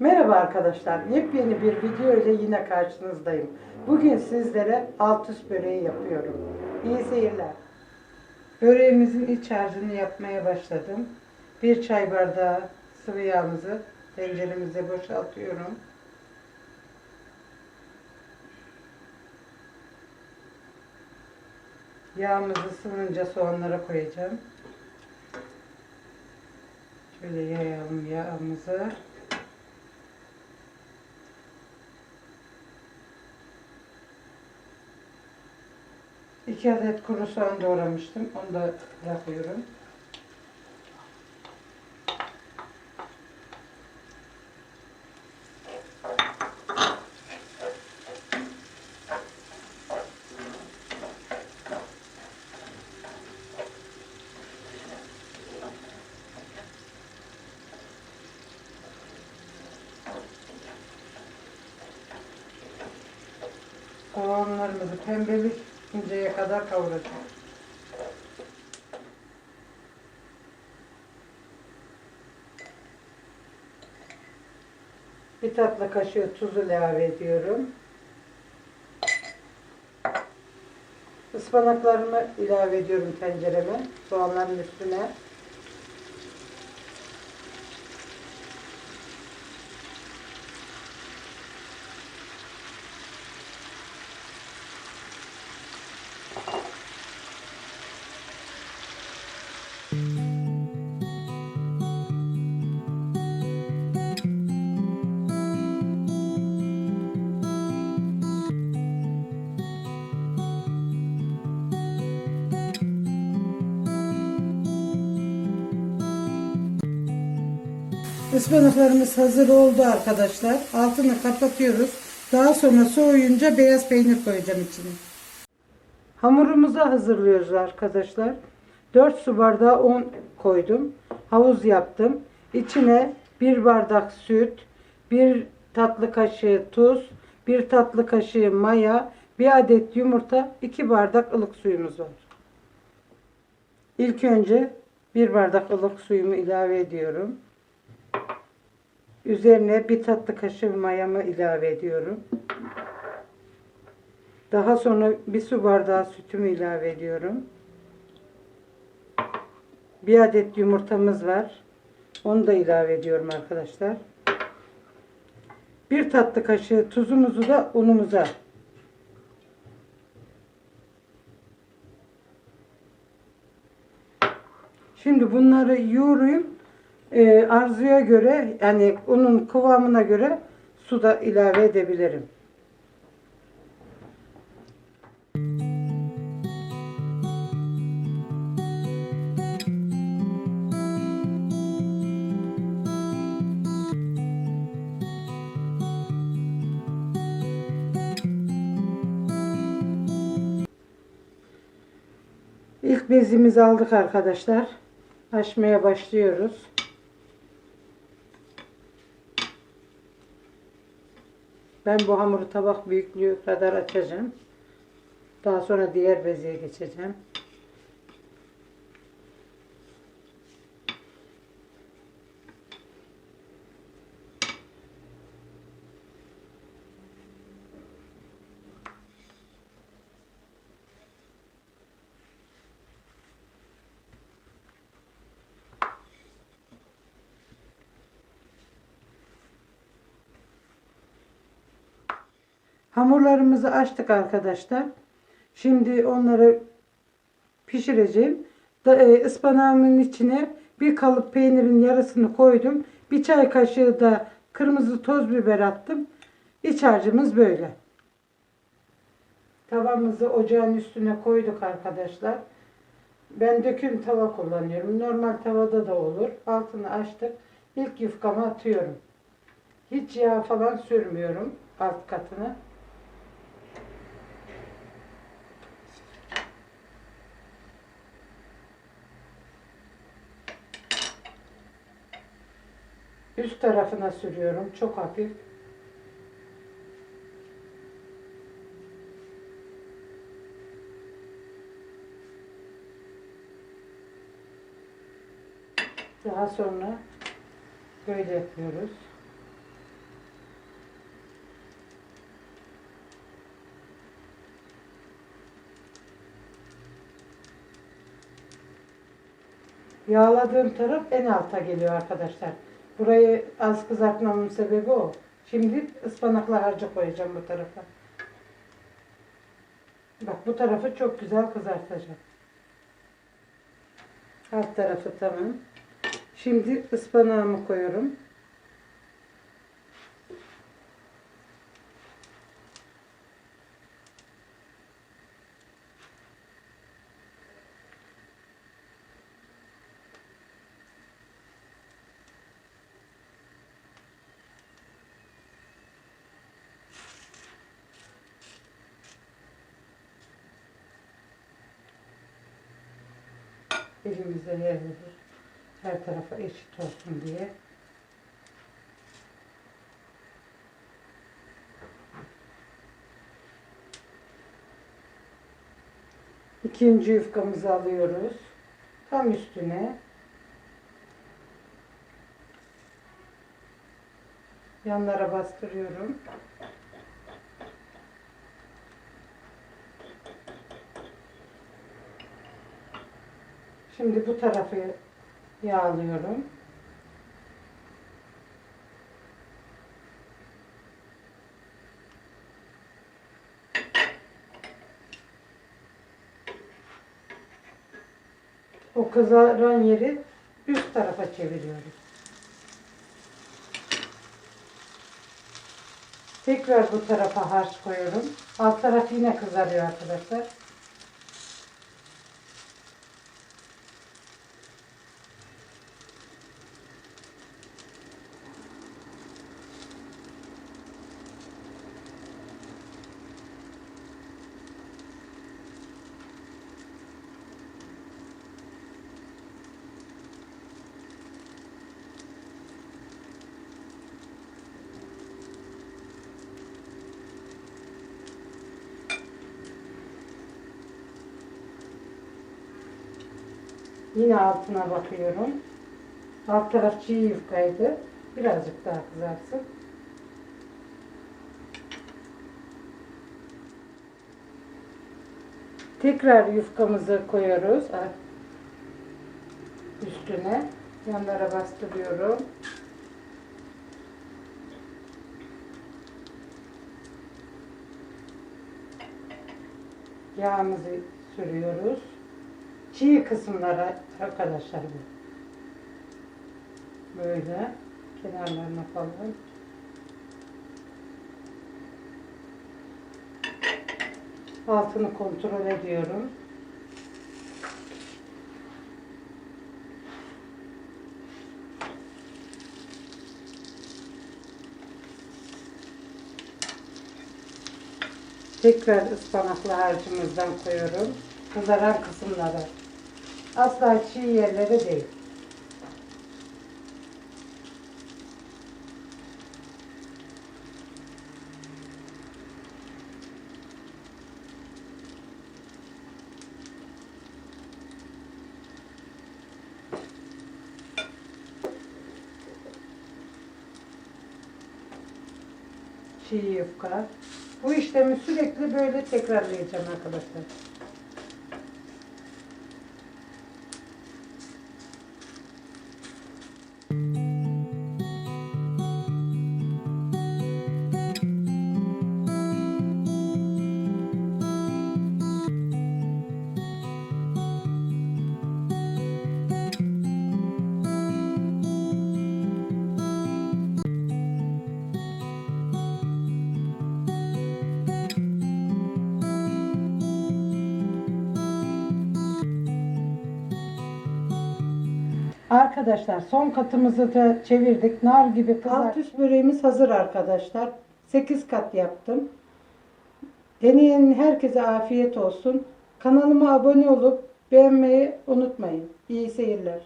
Merhaba arkadaşlar. Yepyeni bir video ile yine karşınızdayım. Bugün sizlere alt üst böreği yapıyorum. İyi seyirler. Böreğimizin iç harcını yapmaya başladım. Bir çay bardağı sıvı yağımızı tenceremize boşaltıyorum. Yağımızı sıvınca soğanlara koyacağım. Şöyle yayalım yağımızı. İki adet kuru soğan doğramıştım. Onu da yapıyorum. Soğanlarımızı pembelikinceye kadar kavuracağım. Bir tatlı kaşığı tuz ilave ediyorum. Ispanaklarımı ilave ediyorum tencereme. Soğanların üstüne. Ispanaklarımız hazır oldu arkadaşlar. Altını kapatıyoruz. Daha sonra soğuyunca beyaz peynir koyacağım içine. Hamurumuzu hazırlıyoruz arkadaşlar. 4 su bardağı un koydum. Havuz yaptım. İçine 1 bardak süt, 1 tatlı kaşığı tuz, 1 tatlı kaşığı maya, 1 adet yumurta, 2 bardak ılık suyumuz var. İlk önce 1 bardak ılık suyumu ilave ediyorum. Üzerine bir tatlı kaşığı mayamı ilave ediyorum. Daha sonra bir su bardağı sütümü ilave ediyorum. Bir adet yumurtamız var. Onu da ilave ediyorum arkadaşlar. Bir tatlı kaşığı tuzumuzu da unumuza. Şimdi bunları yoğurayım. Ee, arzuya göre yani unun kıvamına göre su da ilave edebilirim. İlk bezimizi aldık arkadaşlar. Açmaya başlıyoruz. Ben bu hamuru tabak büyüklüğü kadar açacağım. Daha sonra diğer bezeye geçeceğim. Hamurlarımızı açtık arkadaşlar. Şimdi onları pişireceğim. Da, e, ıspanağımın içine bir kalıp peynirin yarısını koydum. Bir çay kaşığı da kırmızı toz biber attım. İç harcımız böyle. Tavamızı ocağın üstüne koyduk arkadaşlar. Ben döküm tava kullanıyorum. Normal tavada da olur. Altını açtık. İlk yufkamı atıyorum. Hiç yağ falan sürmüyorum alt katına. Üst tarafına sürüyorum. Çok hafif. Daha sonra böyle yapıyoruz. Yağladığım taraf en alta geliyor arkadaşlar. Burayı az kızartmamın sebebi o. Şimdi ıspanakla harcı koyacağım bu tarafa. Bak bu tarafı çok güzel kızartacağım. Alt tarafı tamam. Şimdi ıspanağımı koyuyorum. Elimizde yer verir. Her tarafa eşit olsun diye. İkinci yufkamızı alıyoruz. Tam üstüne. Yanlara bastırıyorum. Şimdi bu tarafı yağlıyorum. O kızaran yeri üst tarafa çeviriyoruz. Tekrar bu tarafa harç koyuyorum. Alt taraf yine kızarıyor arkadaşlar. Yine altına bakıyorum. Alt taraf çiğ yufkaydı. Birazcık daha kızarsın. Tekrar yufkamızı koyuyoruz. Üstüne. Yanlara bastırıyorum. Yağımızı sürüyoruz. Çiğ kısımlara arkadaşlar bu. Böyle kenarlarına falan. Altını kontrol ediyorum. Tekrar ıspanaklı harcımızdan koyuyorum. Kızaran kısımlara. Asla çiğ yerleri değil. Çiğ yufka. Bu işlemi sürekli böyle tekrarlayacağım arkadaşlar. Arkadaşlar son katımızı da çevirdik. Nar gibi kızar. Alt üst böreğimiz hazır arkadaşlar. 8 kat yaptım. Deneyen herkese afiyet olsun. Kanalıma abone olup beğenmeyi unutmayın. İyi seyirler.